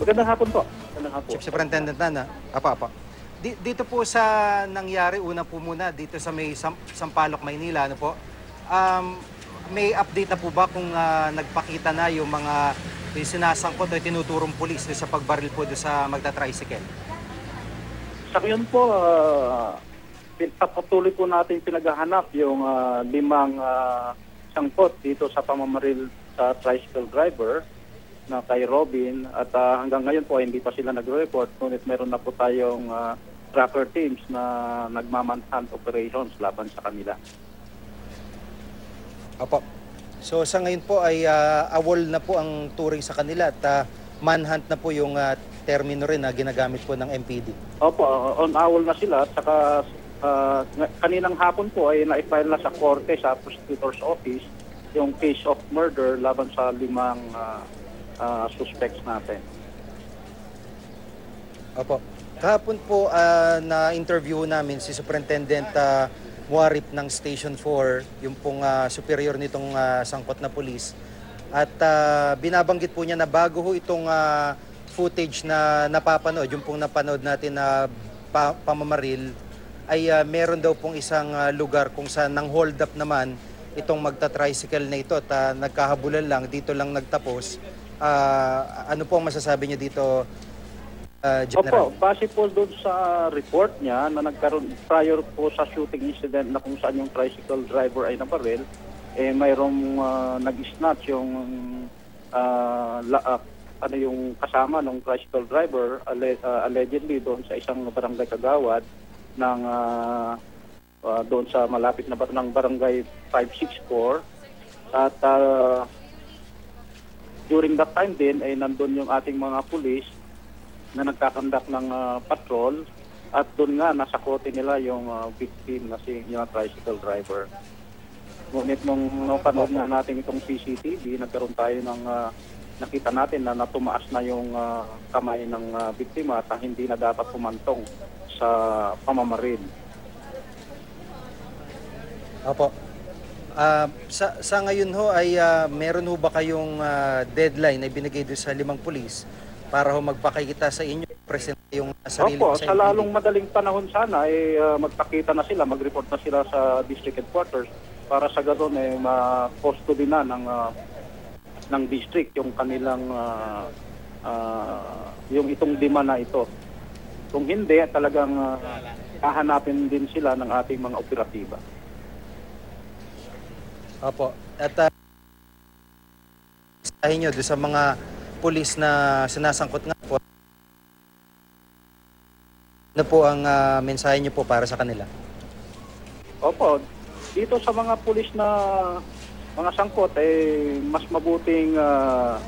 Magandang hapon po. Magandang hapon. Chief Superintendent Nana. Apa, apa. Di- dito po sa nangyari, una po muna, dito sa may Sam- Sampaloc, Maynila, ano po, um, may update na po ba kung ah, nagpakita na yung mga yung sinasangkot o tinuturong pulis sa pagbaril po sa magta-tricycle? Sa ngayon po, uh, patuloy po natin pinaghahanap yung ah, limang ah, sangkot dito sa pamamaril sa tricycle driver na kay Robin at ah, hanggang ngayon po hindi pa sila nagre-report ngunit meron na po tayong ah, tracker teams na nagmamanhunt operations laban sa kanila. Opo. So sa ngayon po ay ah, awol na po ang turing sa kanila at ah, manhunt na po yung ah, termino rin na ginagamit po ng MPD. Opo, on owl na sila at saka nga- kaninang hapon po ay na-file na sa korte sa prosecutor's office yung case of murder laban sa limang ah, ah, suspects natin. Opo. Kahapon po ah, na-interview namin si Superintendent uh, Muarip ng Station 4, yung pong ah, superior nitong ah, sangkot na pulis. At ah, binabanggit po niya na bago ho itong ah, footage na napapanood, yung pong napanood natin na pa- pamamaril, ay ah, meron daw pong isang ah, lugar kung saan nang hold up naman itong magta-tricycle na ito at ah, nagkahabulan lang, dito lang nagtapos. Ah, ano po ang masasabi niyo dito, ah, General? Opo, base po doon sa report niya na nagkaroon prior po sa shooting incident na kung saan yung tricycle driver ay nabaril, eh mayroong ah, nag-snatch yung ah, la- ah, ano yung kasama ng tricycle driver alle- ah, allegedly doon sa isang barangay kagawad ng ah, ah, doon sa malapit na bar- ng barangay 564 at ah, during that time din ay nandun yung ating mga pulis na nagkakandak ng ah, patrol at doon nga nasa kote nila yung ah, victim na si yung tricycle driver. Ngunit nung napanood na natin itong CCTV, nagkaroon tayo ng ah, nakita natin na natumaas na yung ah, kamay ng ah, biktima at hindi na dapat pumantong sa pamamaril. Opo. Ah, sa, sa ngayon ho ay ah, meron ho ba kayong ah, deadline na binigay doon sa limang pulis para ho magpakikita sa inyo present yung sarili Opo, sa sa lalong madaling panahon sana ay ah, magpakita na sila, mag-report na sila sa district headquarters para sa ganoon eh ma-custody na ng ah, ng district yung kanilang ah, ah, yung itong lima na ito. Kung hindi, talagang ah, hahanapin din sila ng ating mga operatiba. Opo. At uh, sabihin nyo doon sa mga pulis na sinasangkot nga po, ano po ang ah, mensahe nyo po para sa kanila? Opo, dito sa mga pulis na mga sangkot, eh, mas mabuting ah,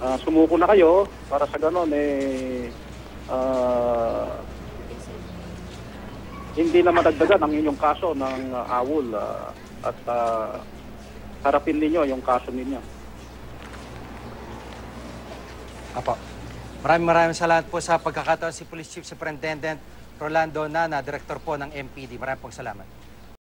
ah, sumuko na kayo para sa ganon, eh, ah, hindi na madagdagan ang inyong kaso ng ah, awol ah, at ah, harapin ninyo yung kaso ninyo. Apo. Maraming maraming salamat po sa pagkakataon si Police Chief Superintendent Rolando Nana, Director po ng MPD. Maraming pong salamat.